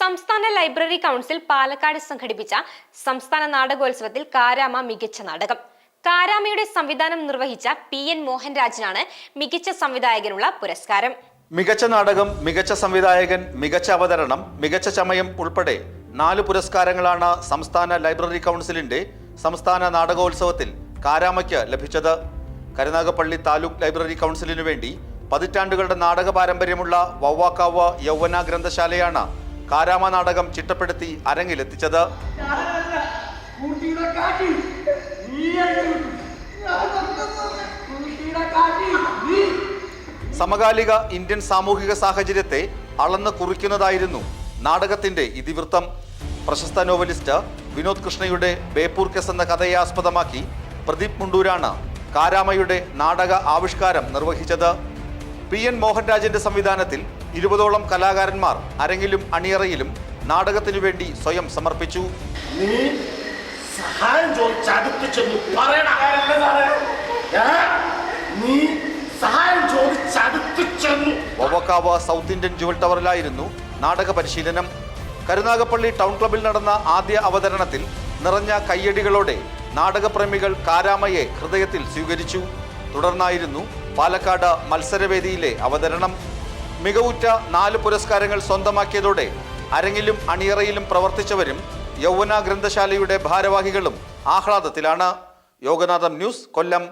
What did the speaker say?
സംസ്ഥാന library council Palakkad സംഘടിപ്പിച്ച സംസ്ഥാന നാടകോത്സവത്തിൽ കാരാമ മികച്ച നാടകം. കാരാമയുടെ സംവിധാനം നിർവഹിച്ച പി എൻ മോഹൻരാജിനാണ് മികച്ച സംവിധായകനുള്ള പുരസ്കാരം. മികച്ച നാടകം മികച്ച സംവിധായകൻ മികച്ച അവതരണം മികച്ച ചമയം ഉൾപ്പെടെ നാല് പുരസ്കാരങ്ങളാണ് സംസ്ഥാന ലൈബ്രറി കൗൺസിലിന്റെ സംസ്ഥാന നാടകോത്സവത്തിൽ കാരാമയ്ക്ക് ലഭിച്ചത്. കരുനാഗപ്പള്ളി താലൂക്ക് ലൈബ്രറി കൗൺസിലിനു വേണ്ടി പതിറ്റാണ്ടുകളുടെ നാടക പാരമ്പര്യമുള്ള വവ്വാക്കാവ് യൗവന ഗ്രന്ഥശാലയാണ് കാരാമ നാടകം ചിട്ടപ്പെടുത്തി അരങ്ങിലെത്തിച്ചത്. സമകാലിക ഇന്ത്യൻ സാമൂഹിക സാഹചര്യത്തെ അളന്ന് കുറിക്കുന്നതായിരുന്നു നാടകത്തിന്റെ ഇതിവൃത്തം. പ്രശസ്ത നോവലിസ്റ്റ് വിനോദ് കൃഷ്ണയുടെ ബേപ്പൂർ കെസ് എന്ന കഥയെ ആസ്പദമാക്കി പ്രദീപ് മുണ്ടൂരാണ് കാരാമയുടെ നാടക ആവിഷ്കാരം നിർവഹിച്ചത്. പി എൻ മോഹൻരാജിന്റെ സംവിധാനത്തിൽ ഇരുപതോളം കലാകാരന്മാർ അരങ്ങിലും അണിയറയിലും നാടകത്തിനു വേണ്ടി സ്വയം സമർപ്പിച്ചു. നീ സഹായം പറയണ സഹായം ചെന്നു സൗത്ത് ഇന്ത്യൻ ജുവൽ ടവറിലായിരുന്നു നാടക പരിശീലനം. കരുനാഗപ്പള്ളി ടൗൺ ക്ലബിൽ നടന്ന ആദ്യ അവതരണത്തിൽ നിറഞ്ഞ കയ്യടികളോടെ നാടകപ്രേമികൾ കാരാമയെ ഹൃദയത്തിൽ സ്വീകരിച്ചു. തുടർന്നായിരുന്നു പാലക്കാട് മത്സരവേദിയിലെ അവതരണം. മികവുറ്റ നാല് പുരസ്കാരങ്ങൾ സ്വന്തമാക്കിയതോടെ അരങ്ങിലും അണിയറയിലും പ്രവർത്തിച്ചവരും യൗവന ഗ്രന്ഥശാലയുടെ ഭാരവാഹികളും ആഹ്ലാദത്തിലാണ്. യോഗനാഥം ന്യൂസ് കൊല്ലം.